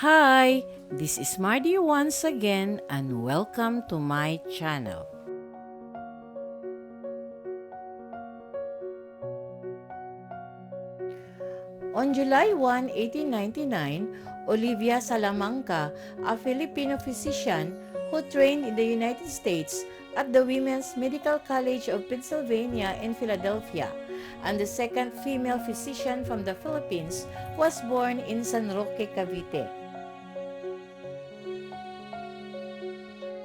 Hi, this is Mardy once again and welcome to my channel. On July 1, 1899, Olivia Salamanca, a Filipino physician who trained in the United States at the Women's Medical College of Pennsylvania in Philadelphia, and the second female physician from the Philippines, was born in San Roque, Cavite.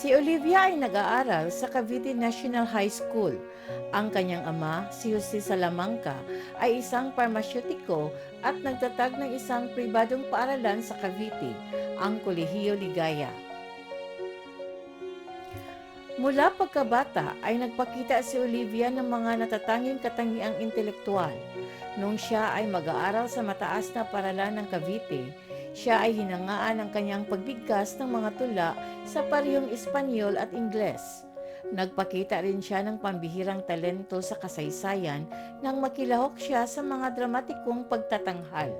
Si Olivia ay nag-aaral sa Cavite National High School. Ang kanyang ama, si Jose Salamanca, ay isang parmasyutiko at nagtatag ng isang pribadong paaralan sa Cavite, ang Kolehiyo Ligaya. Mula pagkabata ay nagpakita si Olivia ng mga natatanging katangiang intelektual. Nung siya ay mag-aaral sa mataas na paralan ng Cavite, siya ay hinangaan ng kanyang pagbigkas ng mga tula sa parehong Espanyol at Ingles. Nagpakita rin siya ng pambihirang talento sa kasaysayan nang makilahok siya sa mga dramatikong pagtatanghal.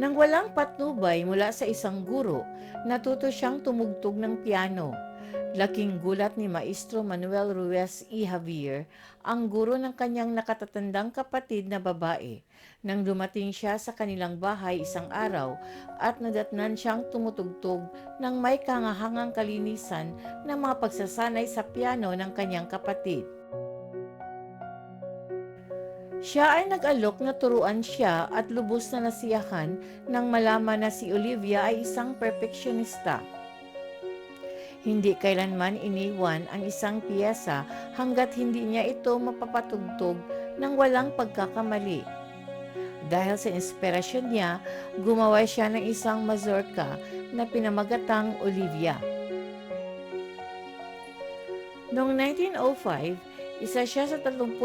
Nang walang patnubay mula sa isang guro, natuto siyang tumugtog ng piano. Laking gulat ni Maestro Manuel Ruiz E. Javier, ang guro ng kanyang nakatatandang kapatid na babae. Nang dumating siya sa kanilang bahay isang araw at nadatnan siyang tumutugtog ng may kangahangang kalinisan ng mga pagsasanay sa piano ng kanyang kapatid. Siya ay nag-alok na turuan siya at lubos na nasiyahan nang malaman na si Olivia ay isang perfectionista. Hindi kailanman iniwan ang isang piyesa hanggat hindi niya ito mapapatugtog ng walang pagkakamali. Dahil sa inspirasyon niya, gumawa siya ng isang mazurka na pinamagatang Olivia. Noong 1905, isa siya sa 37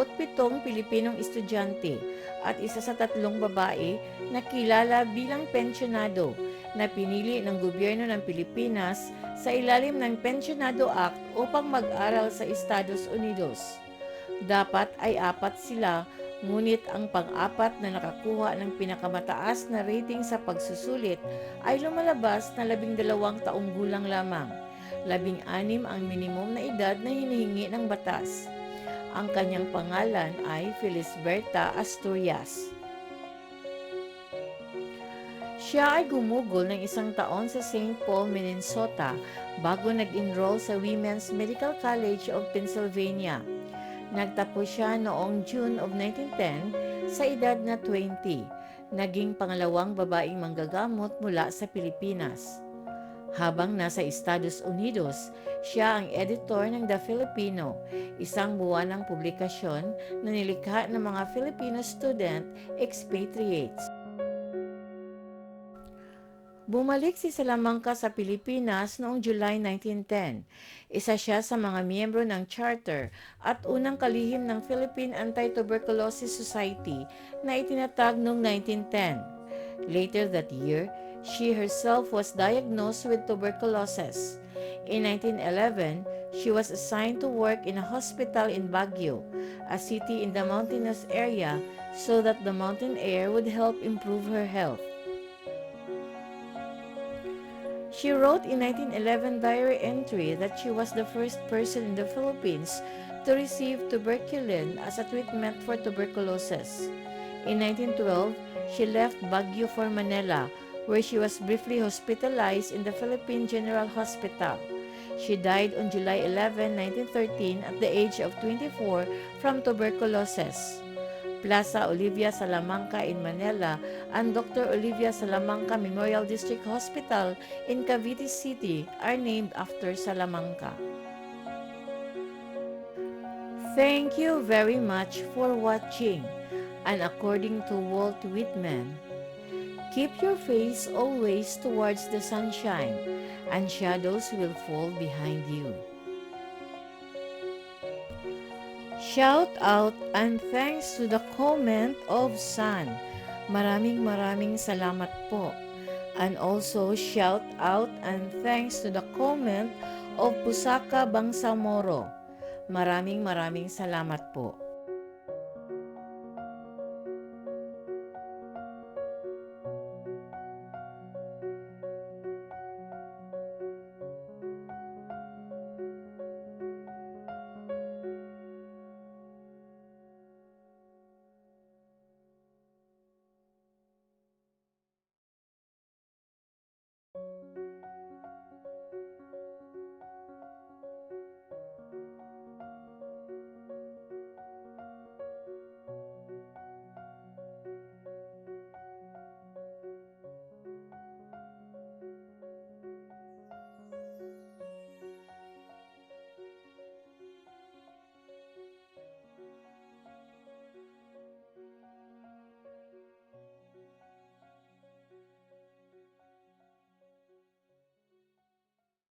Pilipinong estudyante at isa sa tatlong babae na kilala bilang pensyonado na pinili ng gobyerno ng Pilipinas sa ilalim ng Pensionado Act upang mag-aral sa Estados Unidos. Dapat ay apat sila, ngunit ang pang-apat na nakakuha ng pinakamataas na rating sa pagsusulit ay lumalabas na labing dalawang taong gulang lamang. Labing anim ang minimum na edad na hinihingi ng batas. Ang kanyang pangalan ay Felisberta Asturias. Siya ay gumugol ng isang taon sa St. Paul, Minnesota bago nag-enroll sa Women's Medical College of Pennsylvania. Nagtapos siya noong June of 1910 sa edad na 20. Naging pangalawang babaeng manggagamot mula sa Pilipinas. Habang nasa Estados Unidos, siya ang editor ng The Filipino, isang buwanang publikasyon na nilikha ng mga Filipino student expatriates. Bumalik si Salamanca sa Pilipinas noong July 1910. Isa siya sa mga miyembro ng charter at unang kalihim ng Philippine Anti-Tuberculosis Society na itinatag noong 1910. Later that year, she herself was diagnosed with tuberculosis. In 1911, she was assigned to work in a hospital in Baguio, a city in the mountainous area, so that the mountain air would help improve her health. She wrote in 1911 diary entry that she was the first person in the Philippines to receive tuberculin as a treatment for tuberculosis. In 1912, she left Baguio for Manila, where she was briefly hospitalized in the Philippine General Hospital. She died on July 11, 1913 at the age of 24 from tuberculosis. Plaza Olivia Salamanca in Manila and Dr. Olivia Salamanca Memorial District Hospital in Cavite City are named after Salamanca. Thank you very much for watching. And according to Walt Whitman, keep your face always towards the sunshine, and shadows will fall behind you. Shout out and thanks to the comment of San. Maraming maraming salamat po. And also shout out and thanks to the comment of Pusaka Bangsamoro. Maraming maraming salamat po.